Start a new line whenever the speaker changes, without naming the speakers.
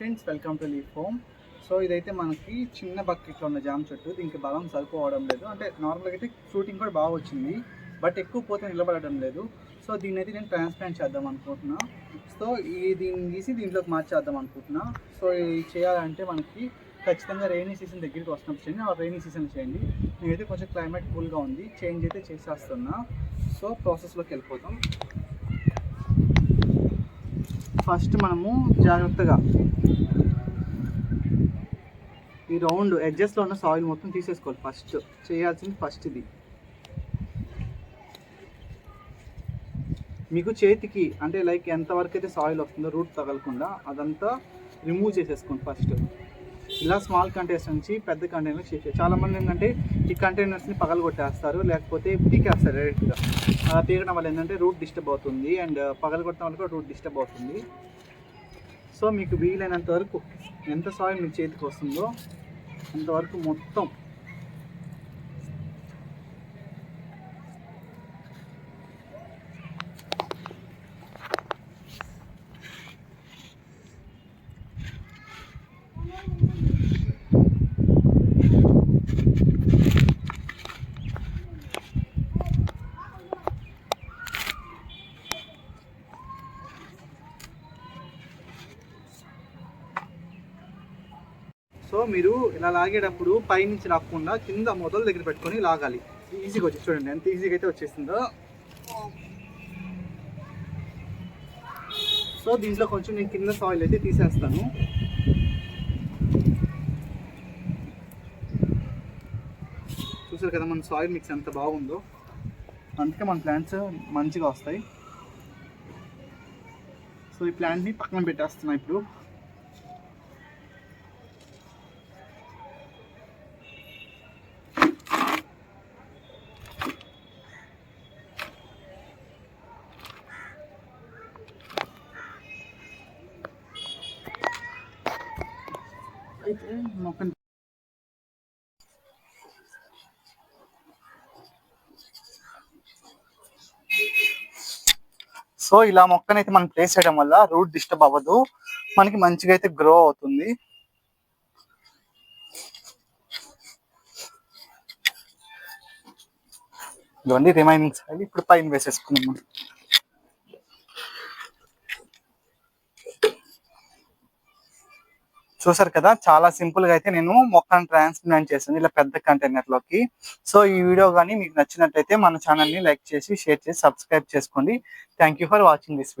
Friends welcome to leaf home so ఇదైతే మనకి చిన్న బకెట్లో ఉన్న జామ చెట్టు. దీనికి బలం సరిపోవడం లేదు. అంటే నార్మల్గా అయితే ఫ్రూటింగ్ కూడా బాగా వచ్చింది. బట్ ఎక్కువ పోతే నిలబడడం లేదు. సో దీన్ని అయితే నేను ట్రాన్స్ప్లాంట్ చేద్దాం అనుకుంటున్నా. సో ఈ దీన్ని తీసి దీంట్లోకి మార్చేద్దాం అనుకుంటున్నా. సో ఇది చేయాలంటే మనకి ఖచ్చితంగా రైనీ సీజన్ దగ్గరికి వస్తున్నప్పుడు చేయండి ఆ రైనీ సీజన్ చేయండి. నేనైతే కొంచెం క్లైమేట్ కూల్గా ఉంది. చేంజ్ అయితే చేసేస్తున్నా. సో ప్రాసెస్లోకి వెళ్ళిపోతాం ఫస్ట్ మనము జాగ్రత్తగా ఈ రౌండ్ ఎడ్జస్ట్లో ఉన్న సాయిల్ మొత్తం తీసేసుకోవాలి ఫస్ట్. చేయాల్సింది ఫస్ట్ ఇది. మీకు చేతికి అంటే లైక్ ఎంతవరకు అయితే సాయిల్ వస్తుందో రూట్ తగలకుండా అదంతా రిమూవ్ చేసేసుకోండి ఫస్ట్. ఇలా స్మాల్ కంటైనర్స్ నుంచి పెద్ద కంటైనర్ షిఫ్ట్ చేయాలి చాలామంది ఏంటంటే ఈ కంటైనర్స్ని పగలు కొట్టేస్తారు లేకపోతే పీకేస్తారు డైరెక్ట్గా అలా పీకడం వల్ల ఏంటంటే రూట్ డిస్టర్బ్ అవుతుంది అండ్ పగలు కొట్టడం వల్ల కూడా రూట్ డిస్టర్బ్ అవుతుంది. సో మీకు వీలైనంత వరకు ఎంత సాయం మీ చేతికి వస్తుందో అంతవరకు మొత్తం సో మీరు ఇలా లాగేటప్పుడు పైనుంచి లాక్కుండా కింద మొదలు దగ్గర పెట్టుకొని లాగాలి. ఈజీగా వచ్చి చూడండి ఎంత ఈజీగా అయితే వచ్చేసిందో. సో దీంట్లో కొంచెం నేను కింద సాయిల్ అయితే తీసేస్తాను. చూసారు కదా మన సాయిల్ మిక్స్ ఎంత బాగుందో. అందుకే మన ప్లాంట్స్ మంచిగా వస్తాయి. సో ఈ ప్లాంట్ని పక్కన పెట్టేస్తున్నా ఇప్పుడు. అయితే మొక్కని సో ఇలా మొక్కనైతే మనం ప్లేస్ చేయడం వల్ల రూట్ డిస్టర్బ్ అవ్వదు. మనకి మంచిగా అయితే గ్రో అవుతుంది. ఇవన్నీ రిమైనింగ్స్ ఇప్పుడు పైన వేసేసుకున్నాం మనం. చూసారు కదా చాలా సింపుల్గా అయితే నేను మొక్కను ట్రాన్స్ప్లాంట్ చేశాను ఇలా పెద్ద కంటైనర్లోకి. సో ఈ వీడియో కానీ మీకు నచ్చినట్లయితే మన ఛానల్ని లైక్ చేసి షేర్ చేసి సబ్స్క్రైబ్ చేసుకోండి. Thank you for watching this